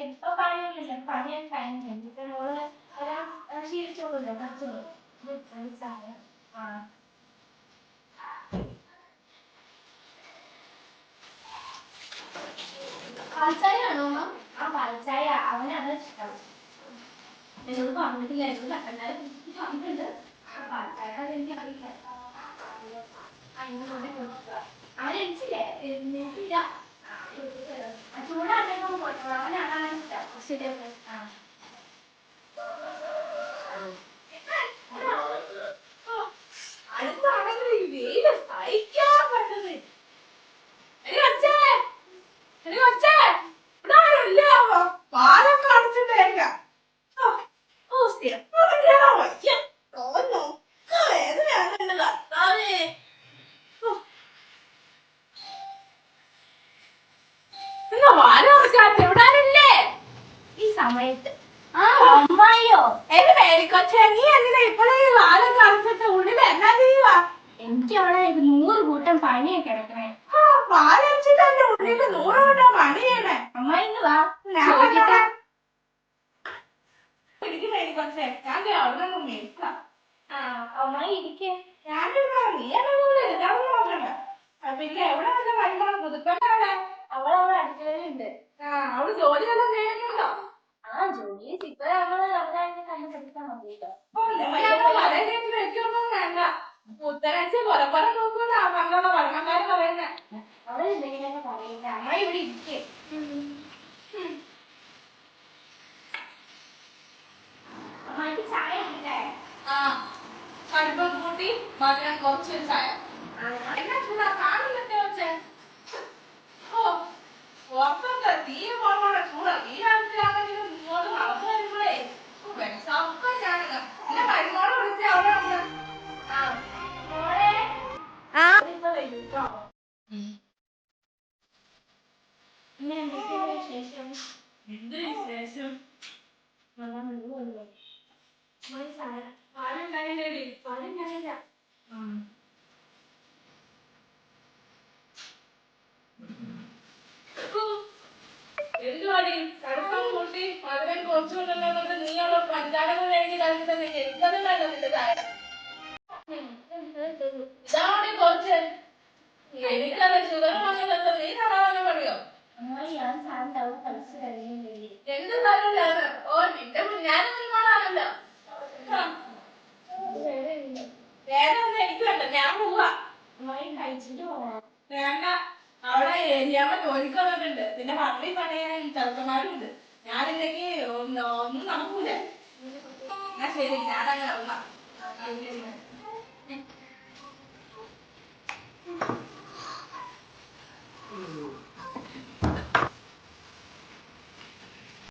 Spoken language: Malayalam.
ഇപ്പൊ പണിയൊന്നുമില്ല പണിയൊക്കെ കഴിഞ്ഞു എന്നിട്ട് നമ്മൾ ഒരാൾ ശീലിച്ചോളൂല്ലോ കുറച്ച് സാധനം ആ പാൽച്ചായ ആണോ ആ പാൽച്ചായ അവനാണ് ഇഷ്ടം എന്നോട് പറഞ്ഞിട്ടില്ല എന്നോട് കണ്ടാൽ പറഞ്ഞിട്ടുണ്ട് ആ പാൽച്ചായ അതെനിക്ക് അറിയില്ല അതിനോട് കൊടുക്കുക ചൂടാണെങ്കിൽ പോയിട്ടുള്ളൂ സമയത്ത്. ആ അമ്മായിയോ? എന്റെ മേരിക്കൊച്ചേ നീ എന്തിനാ ഇപ്പോഴേ വാലൊക്കെ അടച്ചിട്ട് ഉള്ളിൽ എന്നാ ചെയ്യുവാ? എനിക്ക് അവിടെ നൂറ് കൂട്ടം പണിയെ കിടക്കണേ. എന്റെ ഉള്ളിൽ നൂറ് കൂട്ടം പണിയണേ അമ്മായി ഇങ്ങ് വാ. ഞാൻ. ഇരിക്ക് മേരിക്കൊച്ചേ ഞാൻ അവിടെ നിന്ന് മേടിക്കാം ആ അമ്മായി ഇരിക്കേ. ഞാനിരുന്നോ നീ എന്നെ കൂടെ ഇരിക്കാമെന്ന് നോക്കണ്ട. പിന്നെ എവിടെ വല്ല അവളവിടെ അടുക്കളയിലുണ്ട്. ആ അവൾ ജോലി ചെയ്യുന്നുണ്ടോ ആ ജോലി ഇപ്പൊ നമ്മൾ നമ്മളെ കണ്ടു പഠിക്കാൻ മതിയല്ലോ പുത്തനാഴ്ച കൊലപ്പറ നോക്കൂല പണ്ടുള്ള പഴമക്കാര് പറയുന്നേ. അവർ എന്തെങ്കിലുമൊക്കെ പറയില്ല അമ്മ ഇവിടെ ഇരിക്കേ. അമ്മയ്ക്ക് ചായ ഉണ്ടല്ലേ? ആ കടുപ്പം കൂട്ടി മധുരം കുറച്ചൊരു ചായ. എന്നാ ചൂടാ കാണില്ലത്തെ വെച്ചേ ഓ പുറത്തൊക്കെ തീ പോകണ ചൂടാ. ഈ പിന്നെ എന്തൊക്കെയാണ് വിശേഷം? എന്ത് വിശേഷം ആരുണ്ടായില്ലേടി പാലുണ്ടായില്ല മധുരം കുറച്ചുകൊണ്ടല്ലോ എന്നിട്ട് നീ അവിടെ പഞ്ചാരങ്ങൾ എഴുതി കളിച്ചിട്ട് എനിക്കത് വേണ്ട നിന്റെ ചായ ഞാൻ സാറിന്റെ അവിടെ എന്ത് സാരമില്ലാണ് ഓ നിന്റെ ഞാനും നിന്നോടാണല്ലോ വേറെ ഒന്നും എനിക്ക് വേണ്ട ഞാൻ പോവാ. അമ്മായി കഴിച്ചിട്ട് പോവാം. വേണ്ട. അവിടെ ഏരിയാമ്മ ജോലിക്ക് വന്നിട്ടുണ്ട് പിന്നെ പള്ളി പണിയാൻ ചെറുക്കന്മാരും ഉണ്ട് ഞാനില്ലെങ്കിൽ ഒന്നും ഒന്നും നടക്കൂല. എന്നാ ശരി ഞാനങ്ങനെ ഇറങ്ങാം